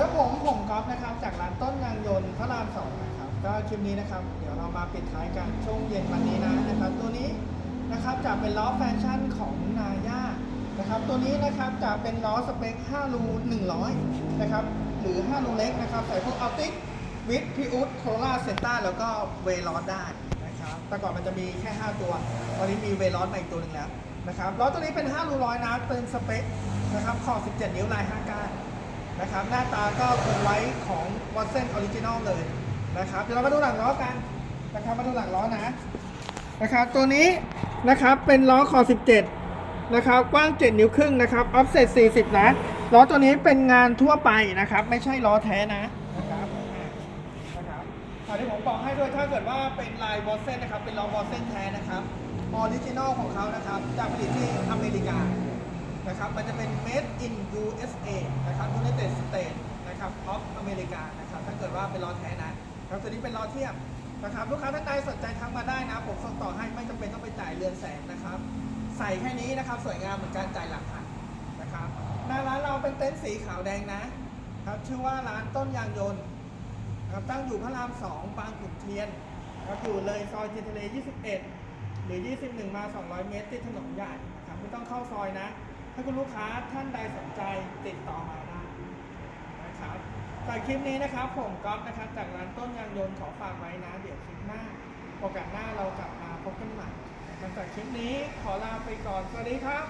ด้วผมผมก๊อฟนะครับ จากร้านต้นยางยนต์พระรามสองนะครับ ก็คลิปนี้นะครับ เดี๋ยวเรามาปิดท้ายกันช่วงเย็นวันนี้นะนะครับ ตัวนี้นะครับจะเป็นล้อแฟชั่นของนาย่านะครับตัวนี้นะครับจะเป็นล้อสเปค 5 รู100 นะครับ หรือ 5 รูเล็กนะครับ ใส่พวกอัลติกวิดพิอุดโคโรล่าเซนต้าแล้วก็เวลอสได้นะครับแต่ก่อนมันจะมีแค่ 5 ตัวตอนนี้มีเวลอสมาอีกตัวหนึ่งแล้วนะครับล้อตัวนี้เป็น 5 รูร้อยนะเป็นสเปคนะครับขอบ17 นิ้วลาย5ก้าน นะครับหน้าตาก็คงไว้ของวอ t เซนออริจินอลเลยนะครับเดี๋ยวเรามาดูหลังล้อกันนะครับมาดูหลังล้อนะนะครับตัวนี้นะครับเป็นล้อคอ 17 นะครับกว้าง 7 นิ้วครึ่งนะครับออฟเซต40 นะล้อตัวนี้เป็นงานทั่วไปนะครับ ไม่ใช่ล้อแท้นะนะครับนะครับอันนี้ผมบอกให้ด้วยถ้าเกิดว่าเป็นลายวอ t เซนนะครับเป็นล้อวอ t เซนแท้นะครับออริจินอลของเขานะครับจะผลิตที่อเมริกานะครับมันจะเป็น made in USA นะครับ United States นะครับ of America นะครับถ้าเกิดว่าเป็นล้อแท้นะครับตัวนี้เป็นล้อเทียบนะครับลูกค้าท่านใดสนใจทักมาได้นะ ผมส่งต่อให้ไม่จำเป็นต้องไปจ่ายเรือนแสนนะครับ ใส่แค่นี้นะครับ สวยงามเหมือนการจ่ายหลักพันนะครับหน้าร้านเราเป็นเต็นท์สีขาวแดงนะครับชื่อว่าร้านต้นยางยนต์ครับตั้งอยู่พระราม2บางขุนเทียนครับอยู่เลยซอยเทียนทะเล 21 หรือ 21 มา 200 เมตร ติดถนนใหญ่นะครับไม่ต้องเข้าซอยนะ ถ้าคุณลูกค้าท่านใดสนใจติดต่อมาได้นะ แต่คลิปนี้นะครับผมก๊อฟนะครับจากร้านต้นยางยนต์ขอฝากไว้นะ เดี๋ยวคลิปหน้า โอกาสหน้าเรากลับมาพบกันใหม่นะครับจากคลิปนี้ขอลาไปก่อน สวัสดีครับ